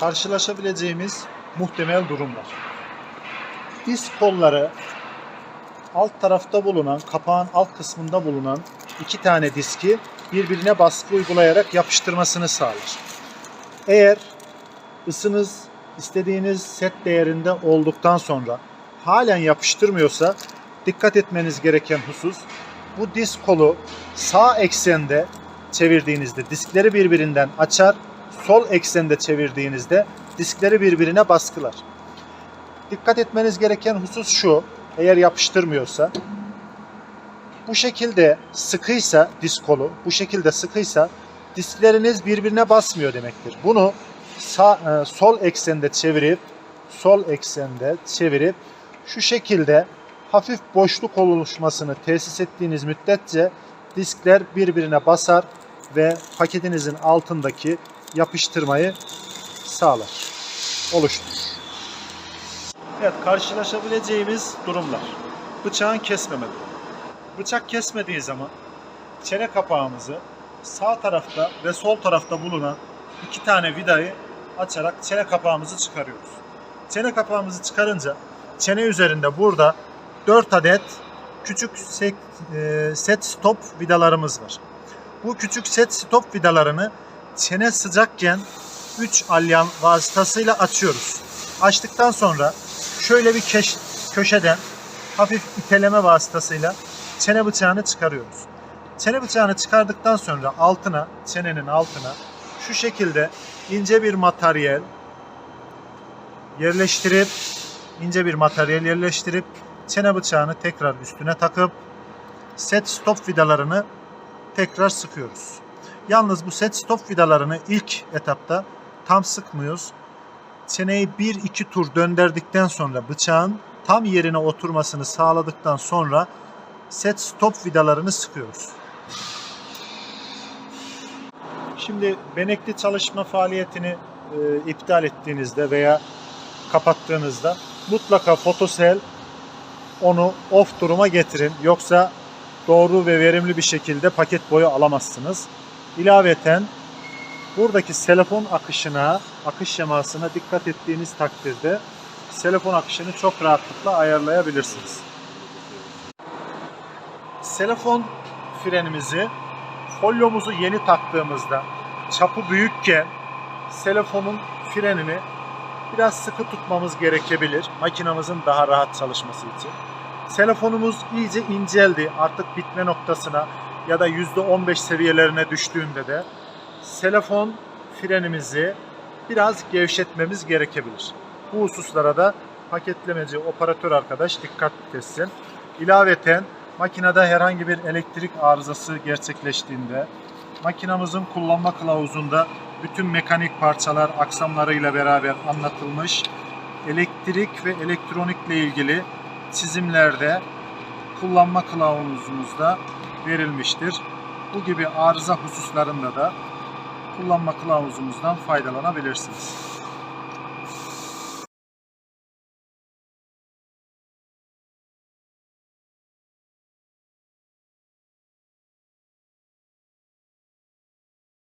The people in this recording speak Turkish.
karşılaşabileceğimiz muhtemel durumlar. Disk kolları alt tarafta bulunan, kapağın alt kısmında bulunan iki tane diski birbirine baskı uygulayarak yapıştırmasını sağlar. Eğer ısınız istediğiniz set değerinde olduktan sonra halen yapıştırmıyorsa dikkat etmeniz gereken husus bu disk kolu sağ eksende çevirdiğinizde diskleri birbirinden açar, sol eksende çevirdiğinizde diskleri birbirine baskılar. Dikkat etmeniz gereken husus şu, eğer yapıştırmıyorsa bu şekilde sıkıysa disk kolu, bu şekilde sıkıysa diskleriniz birbirine basmıyor demektir. Bunu sağ, e, sol eksende çevirip sol eksende çevirip şu şekilde hafif boşluk oluşmasını tesis ettiğiniz müddetçe diskler birbirine basar ve paketinizin altındaki yapıştırmayı sağlar, oluşturur. Evet, karşılaşabileceğimiz durumlar. Bıçağın kesmeme durumu. Bıçak kesmediği zaman çene kapağımızı sağ tarafta ve sol tarafta bulunan iki tane vidayı açarak çene kapağımızı çıkarıyoruz. Çene kapağımızı çıkarınca çene üzerinde burada 4 adet küçük set, e, set stop vidalarımız var. Bu küçük set stop vidalarını çene sıcakken 3 alyan vasıtasıyla açıyoruz. Açtıktan sonra şöyle bir keş, köşeden hafif iteleme vasıtasıyla çene bıçağını çıkarıyoruz. Çene bıçağını çıkardıktan sonra altına, çenenin altına şu şekilde ince bir materyal yerleştirip ince bir materyal yerleştirip çene bıçağını tekrar üstüne takıp set stop vidalarını tekrar sıkıyoruz. Yalnız bu set stop vidalarını ilk etapta tam sıkmıyoruz. Çeneyi 1-2 tur döndürdükten sonra bıçağın tam yerine oturmasını sağladıktan sonra set stop vidalarını sıkıyoruz. Şimdi benekli çalışma faaliyetini e, iptal ettiğinizde veya kapattığınızda mutlaka fotosel onu off duruma getirin. Yoksa doğru ve verimli bir şekilde paket boyu alamazsınız. İlaveten buradaki selefon akışına, akış şemasına dikkat ettiğiniz takdirde selefon akışını çok rahatlıkla ayarlayabilirsiniz. Selefon frenimizi folyomuzu yeni taktığımızda çapı büyükken selefonun frenini biraz sıkı tutmamız gerekebilir makinamızın daha rahat çalışması için. Telefonumuz iyice inceldi artık bitme noktasına ya da %15 seviyelerine düştüğünde de telefon frenimizi biraz gevşetmemiz gerekebilir. Bu hususlara da paketlemeci operatör arkadaş dikkat etsin. İlaveten makinede herhangi bir elektrik arızası gerçekleştiğinde makinamızın kullanma kılavuzunda bütün mekanik parçalar aksamlarıyla beraber anlatılmış. Elektrik ve elektronikle ilgili çizimlerde kullanma kılavuzumuzda verilmiştir. Bu gibi arıza hususlarında da kullanma kılavuzumuzdan faydalanabilirsiniz.